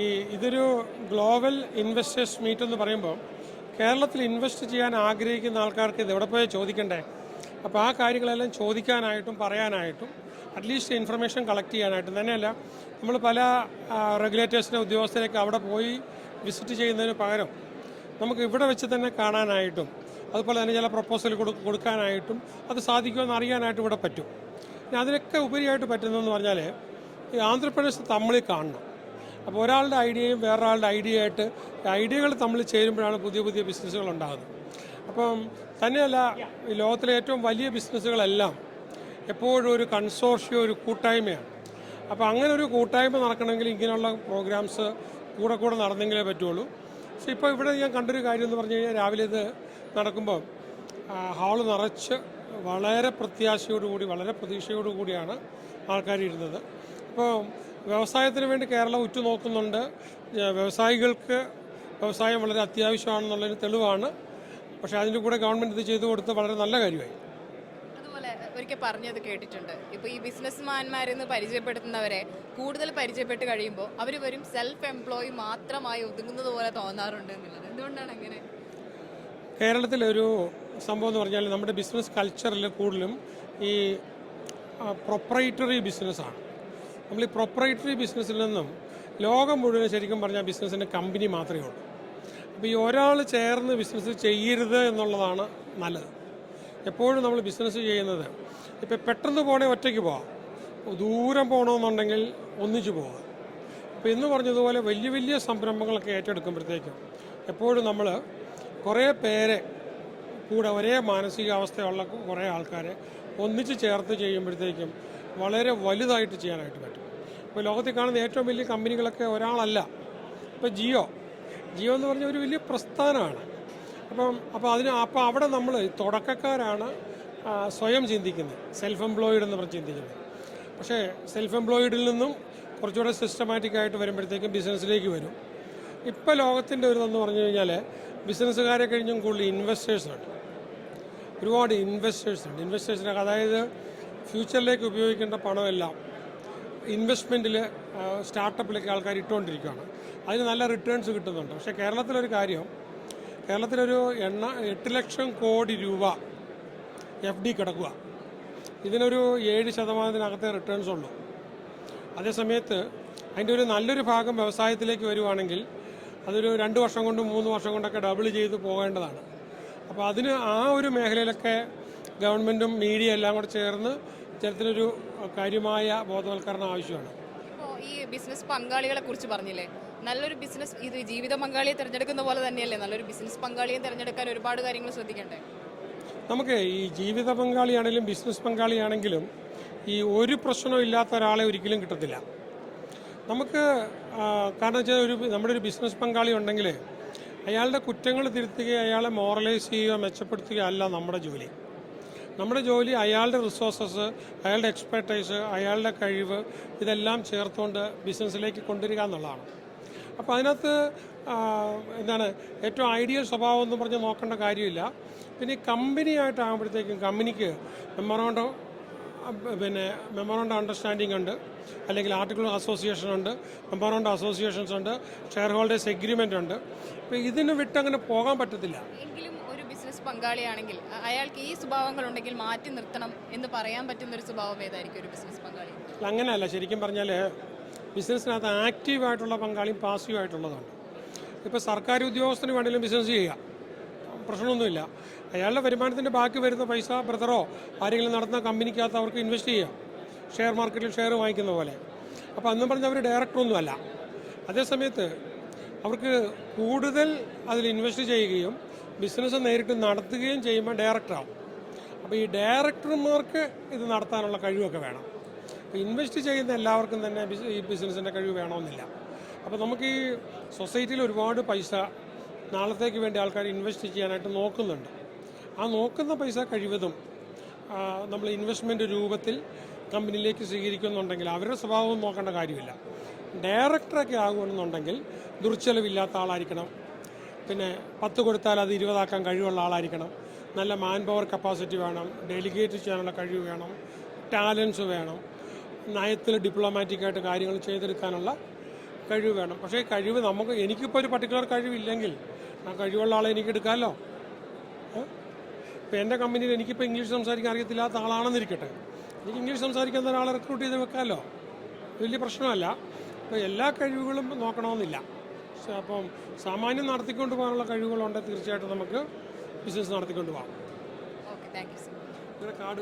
ഈ ഇതൊരു global investors meet എന്ന് പറയുമ്പോൾ കേരളത്തിൽ ഇൻവെസ്റ്റ് ചെയ്യാൻ ആഗ്രഹിക്കുന്ന ആൾക്കാർക്ക് ഇത് എവിടെ പോയാൽ ചോദിക്കണ്ടേ? അപ്പോൾ ആ കാര്യങ്ങളെല്ലാം ചോദിക്കാനായിട്ടും പറയാനായിട്ടും അറ്റ്ലീസ്റ്റ് ഇൻഫർമേഷൻ കളക്ട് ചെയ്യാനായിട്ടും തന്നെയല്ല നമ്മൾ പല റെഗുലേറ്റേഴ്സിന്റെ ഉദ്യോഗസ്ഥരൊക്കെ അവിടെ പോയി വിസിറ്റ് ചെയ്യുന്നതിന് പകരം നമുക്ക് ഇവിടെ വെച്ച് തന്നെ കാണാനായിട്ടും അതുപോലെ തന്നെ ചില പ്രപ്പോസൽ കൊടുക്കാനായിട്ടും അത് സാധിക്കുമെന്ന് അറിയാനായിട്ടും ഇവിടെ പറ്റും. അതിനൊക്കെ ഉപരിയായിട്ട് പറ്റുന്നതെന്ന് പറഞ്ഞാൽ ഈ ആന്ധ്രാപ്രദേശ് തമ്മിൽ കാണണം. അപ്പോൾ ഒരാളുടെ ഐഡിയയും വേറൊരാളുടെ ഐഡിയ ആയിട്ട് ഐഡിയകൾ തമ്മിൽ ചേരുമ്പോഴാണ് പുതിയ പുതിയ ബിസിനസ്സുകൾ ഉണ്ടാകുന്നത്. അപ്പം തന്നെയല്ല ഈ ലോകത്തിലെ ഏറ്റവും വലിയ ബിസിനസ്സുകളെല്ലാം എപ്പോഴും ഒരു കൺസോർഷ്യം ഒരു കൂട്ടായ്മയാണ്. അപ്പോൾ അങ്ങനെ ഒരു കൂട്ടായ്മ നടക്കണമെങ്കിൽ ഇങ്ങനെയുള്ള പ്രോഗ്രാംസ് കൂടെ കൂടെ നടന്നെങ്കിലേ പറ്റുള്ളൂ. പക്ഷേ ഇപ്പോൾ ഇവിടെ ഞാൻ കണ്ടൊരു കാര്യം എന്ന് പറഞ്ഞു കഴിഞ്ഞാൽ രാവിലെ ഇത് നടക്കുമ്പോൾ ഹാൾ നിറച്ച് വളരെ പ്രത്യാശയോടുകൂടി വളരെ പ്രതീക്ഷയോടുകൂടിയാണ് ആൾക്കാർ ഇരുന്നത് അപ്പോൾ വ്യവസായത്തിന് വേണ്ടി കേരളം ഉറ്റുനോക്കുന്നുണ്ട്. വ്യവസായികൾക്ക് വ്യവസായം വളരെ അത്യാവശ്യമാണെന്നുള്ളൊരു തെളിവാണ്. പക്ഷേ അതിന്റെ കൂടെ ഗവൺമെന്റ് ഇത് ചെയ്തു കൊടുത്ത് വളരെ നല്ല കാര്യമായി. ഒരിക്കൽ പറഞ്ഞത് കേട്ടിട്ടുണ്ട്. ഇപ്പോൾ ഈ ബിസിനസ്മാൻമാരെന്ന് പരിചയപ്പെടുത്തുന്നവരെ കൂടുതൽ പരിചയപ്പെട്ട് കഴിയുമ്പോൾ അവർ വരും സെൽഫ് എംപ്ലോയി മാത്രമായി ഒതുങ്ങുന്നത് പോലെ തോന്നാറുണ്ട് എന്നുള്ളത്. എന്തുകൊണ്ടാണ് അങ്ങനെ? കേരളത്തിലൊരു സംഭവം എന്ന് പറഞ്ഞാൽ നമ്മുടെ ബിസിനസ് കൾച്ചറിൽ കൂടുതലും ഈ പ്രൊപ്പറേറ്ററി ബിസിനസ്സാണ് നമ്മൾ ഈ പ്രൊപ്പറേറ്ററി ബിസിനസ്സിൽ നിന്നും ലോകം മുഴുവൻ ശരിക്കും പറഞ്ഞാൽ ബിസിനസ്സിന്റെ കമ്പനി മാത്രമേ ഉള്ളൂ. അപ്പോൾ ഈ ഒരാൾ ചേർന്ന് ബിസിനസ് ചെയ്യരുത് എന്നുള്ളതാണ് നല്ലത്. എപ്പോഴും നമ്മൾ ബിസിനസ് ചെയ്യുന്നത് ഇപ്പോൾ പെട്ടെന്ന് പോകണേ ഒറ്റയ്ക്ക് പോവാം. ദൂരം പോകണമെന്നുണ്ടെങ്കിൽ ഒന്നിച്ചു പോവാം അപ്പോൾ ഇന്ന് പറഞ്ഞതുപോലെ വലിയ വലിയ സംരംഭങ്ങളൊക്കെ ഏറ്റെടുക്കുമ്പോഴത്തേക്കും എപ്പോഴും നമ്മൾ കുറേ പേരെ കൂടെ ഒരേ മാനസികാവസ്ഥയുള്ള കുറേ ആൾക്കാരെ ഒന്നിച്ച് ചേർത്ത് ചെയ്യുമ്പോഴത്തേക്കും വളരെ വലുതായിട്ട് ചെയ്യാനായിട്ട് പറ്റും. ഇപ്പോൾ ലോകത്തിൽ കാണുന്ന ഏറ്റവും വലിയ കമ്പനികളൊക്കെ ഒരാളല്ല. ഇപ്പോൾ ജിയോ. ജിയോ എന്ന് പറഞ്ഞ ഒരു വലിയ പ്രസ്ഥാനമാണ്. അപ്പം അപ്പോൾ അതിന് അപ്പോൾ അവിടെ നമ്മൾ തുടക്കക്കാരാണ് സ്വയം ചിന്തിക്കുന്നത്. സെൽഫ് എംപ്ലോയിഡ് എന്ന് പറഞ്ഞ് ചിന്തിക്കുന്നത്. പക്ഷേ സെൽഫ് എംപ്ലോയിഡിൽ നിന്നും കുറച്ചുകൂടെ സിസ്റ്റമാറ്റിക് ആയിട്ട് വരുമ്പോഴത്തേക്കും ബിസിനസ്സിലേക്ക് വരും. ഇപ്പോൾ ലോകത്തിന്റെ ഒരു എന്ന് പറഞ്ഞു കഴിഞ്ഞാൽ ബിസിനസ്സുകാരെ കഴിഞ്ഞും കൂടുതൽ ഇൻവെസ്റ്റേഴ്സ് ഉണ്ട്. ഒരുപാട് ഇൻവെസ്റ്റേഴ്സ് ഉണ്ട്. ഇൻവെസ്റ്റേഴ്സിനൊക്കെ അതായത് ഫ്യൂച്ചറിലേക്ക് ഉപയോഗിക്കേണ്ട പണമെല്ലാം ഇൻവെസ്റ്റ്മെന്റിൽ സ്റ്റാർട്ടപ്പിലേക്ക് ആൾക്കാർ ഇട്ടുകൊണ്ടിരിക്കുകയാണ് അതിന് നല്ല റിട്ടേൺസ് കിട്ടുന്നുണ്ട്. പക്ഷേ കേരളത്തിലൊരു കാര്യം കേരളത്തിലൊരു എണ്ണ എട്ട് ലക്ഷം കോടി രൂപ എഫ് ഡി കിടക്കുക. ഇതിനൊരു ഏഴ് ശതമാനത്തിനകത്തെ റിട്ടേൺസ് ഉള്ളൂ. അതേസമയത്ത് അതിന്റെ ഒരു നല്ലൊരു ഭാഗം വ്യവസായത്തിലേക്ക് വരുവാണെങ്കിൽ അതൊരു രണ്ട് വർഷം കൊണ്ടും മൂന്ന് വർഷം കൊണ്ടൊക്കെ ഡബിൾ ചെയ്ത് പോകേണ്ടതാണ്. അപ്പോൾ അതിന് ആ ഒരു മേഖലയിലൊക്കെ ഗവൺമെന്റും മീഡിയ എല്ലാം കൂടെ ചേർന്ന് ഇത്തരത്തിലൊരു കാര്യമായ ബോധവൽക്കരണം ആവശ്യമാണ്. ഇപ്പോൾ ഈ ബിസിനസ് പങ്കാളികളെ കുറിച്ച് പറഞ്ഞില്ലേ? നല്ലൊരു ബിസിനസ് ഇത് ജീവിത പങ്കാളിയെ തിരഞ്ഞെടുക്കുന്ന പോലെ തന്നെയല്ലേ? നല്ലൊരു ബിസിനസ് പങ്കാളിയെ തിരഞ്ഞെടുക്കാൻ ഒരുപാട് കാര്യങ്ങൾ ശ്രദ്ധിക്കണ്ടേ? നമുക്ക് ഈ ജീവിത പങ്കാളിയാണെങ്കിലും ബിസിനസ് പങ്കാളിയാണെങ്കിലും ഈ ഒരു പ്രശ്നവും ഇല്ലാത്ത ഒരാളെ ഒരിക്കലും കിട്ടത്തില്ല. നമുക്ക് കാരണം വെച്ചാൽ ഒരു നമ്മുടെ ഒരു ബിസിനസ് പങ്കാളി ഉണ്ടെങ്കിൽ അയാളുടെ കുറ്റങ്ങൾ തിരുത്തുകയോ അയാളെ മോറലൈസ് ചെയ്യുകയോ മെച്ചപ്പെടുത്തുകയോ അല്ല നമ്മുടെ ജോലി. നമ്മുടെ ജോലി അയാളുടെ റിസോഴ്സസ് അയാളുടെ എക്സ്പെർട്ടൈസ് അയാളുടെ കഴിവ് ഇതെല്ലാം ചേർത്തുകൊണ്ട് ബിസിനസ്സിലേക്ക് കൊണ്ടുവരിക എന്നുള്ളതാണ്. അപ്പോൾ അതിനകത്ത് എന്താണ് ഏറ്റവും ഐഡിയൽ സ്വഭാവം എന്ന് പറഞ്ഞ് നോക്കേണ്ട കാര്യമില്ല. പിന്നെ കമ്പനി കമ്പനിയായിട്ടാകുമ്പോഴത്തേക്കും കമ്പനിക്ക് മെമ്മറോണ്ടോ പിന്നെ മെമ്മറോണ്ട അണ്ടർസ്റ്റാൻഡിംഗ് ഉണ്ട്. അല്ലെങ്കിൽ ആർട്ടിക്കിൾ അസോസിയേഷൻ ഉണ്ട് മെമ്പറോണ്ട അസോസിയേഷൻസ് ഉണ്ട് ഷെയർ ഹോൾഡേഴ്സ് എഗ്രിമെന്റ് ഉണ്ട്. അപ്പോൾ ഇതിന് വിട്ടങ്ങനെ പോകാൻ പറ്റത്തില്ല. പങ്കാളിയാണെങ്കിൽ അയാൾക്ക് ഈ സ്വഭാവങ്ങൾ ഉണ്ടെങ്കിൽ മാറ്റി നിർത്തണം എന്ന് പറയാൻ പറ്റുന്ന ഒരു സ്വഭാവം ഏതായിരിക്കും ഒരു ബിസിനസ് പങ്കാളി? അങ്ങനെയല്ല ശരിക്കും പറഞ്ഞാൽ ബിസിനസ്സിനകത്ത് ആക്റ്റീവായിട്ടുള്ള പങ്കാളിയും പാസീവായിട്ടുള്ളതാണ് ഇപ്പോൾ സർക്കാർ ഉദ്യോഗസ്ഥന് വേണമെങ്കിലും ബിസിനസ് ചെയ്യുക പ്രശ്നമൊന്നുമില്ല. അയാളുടെ വരുമാനത്തിന്റെ ബാക്കി വരുന്ന പൈസ ബ്രദറോ ആരെങ്കിലും നടത്തുന്ന കമ്പനിക്കകത്ത് അവർക്ക് ഇൻവെസ്റ്റ് ചെയ്യാം. ഷെയർ മാർക്കറ്റിൽ ഷെയർ വാങ്ങിക്കുന്ന പോലെ. അപ്പോൾ അന്നും പറഞ്ഞ് അവർ ഡയറക്ടറൊന്നുമല്ല അതേസമയത്ത് അവർക്ക് കൂടുതൽ അതിൽ ഇൻവെസ്റ്റ് ചെയ്യുകയും ബിസിനസ് നേരിട്ട് നടത്തുകയും ചെയ്യുമ്പോൾ ഡയറക്ടറാവും അപ്പോൾ ഈ ഡയറക്ടർമാർക്ക് ഇത് നടത്താനുള്ള കഴിവൊക്കെ വേണം. അപ്പോൾ ഇൻവെസ്റ്റ് ചെയ്യുന്ന എല്ലാവർക്കും തന്നെ ഈ ബിസിനസ്സിന്റെ കഴിവ് വേണമെന്നില്ല. അപ്പോൾ നമുക്ക് ഈ സൊസൈറ്റിയിൽ ഒരുപാട് പൈസ നാളത്തേക്ക് വേണ്ടി ആൾക്കാർ ഇൻവെസ്റ്റ് ചെയ്യാനായിട്ട് നോക്കുന്നുണ്ട്. ആ നോക്കുന്ന പൈസ കഴിവതും നമ്മൾ ഇൻവെസ്റ്റ്മെന്റ് രൂപത്തിൽ കമ്പനിയിലേക്ക് സ്വീകരിക്കുന്നുണ്ടെങ്കിൽ അവരുടെ സ്വഭാവം നോക്കേണ്ട കാര്യമില്ല. ഡയറക്ടറൊക്കെ ആകുമെന്നുണ്ടെങ്കിൽ ദുർച്ചെലവില്ലാത്ത ആളായിരിക്കണം. പിന്നെ പത്ത് കൊടുത്താൽ അത് ഇരുപതാക്കാൻ കഴിവുള്ള ആളായിരിക്കണം. നല്ല മാൻ പവർ കപ്പാസിറ്റി വേണം. ഡെലിഗേറ്റ് ചെയ്യാനുള്ള കഴിവ് വേണം. ടാലൻസ് വേണം. നയത്തിൽ ഡിപ്ലോമാറ്റിക്കായിട്ട് കാര്യങ്ങൾ ചെയ്തെടുക്കാനുള്ള കഴിവ് വേണം. പക്ഷേ കഴിവ് നമുക്ക് എനിക്കിപ്പോൾ ഒരു പർട്ടിക്കുലർ കഴിവില്ലെങ്കിൽ ആ കഴിവുള്ള ആളെ എനിക്ക് എടുക്കാമല്ലോ? ഇപ്പോൾ എന്റെ കമ്പനിയിൽ എനിക്കിപ്പോൾ ഇംഗ്ലീഷ് സംസാരിക്കാൻ അറിയത്തില്ലാത്ത ആളാണെന്നിരിക്കട്ടെ. എനിക്ക് ഇംഗ്ലീഷ് സംസാരിക്കുന്ന ഒരാളെ റിക്രൂട്ട് ചെയ്ത് വെക്കാമല്ലോ? വലിയ പ്രശ്നമല്ല. അപ്പോൾ എല്ലാ കഴിവുകളും നോക്കണമെന്നില്ല. അപ്പം സാമാന്യം നടത്തിക്കൊണ്ട് പോകാനുള്ള കഴിവുകളുണ്ടെങ്കിൽ തീർച്ചയായിട്ടും നമുക്ക് ബിസിനസ് നടത്തിക്കൊണ്ട് പോകാം. നിങ്ങളുടെ കാർഡ്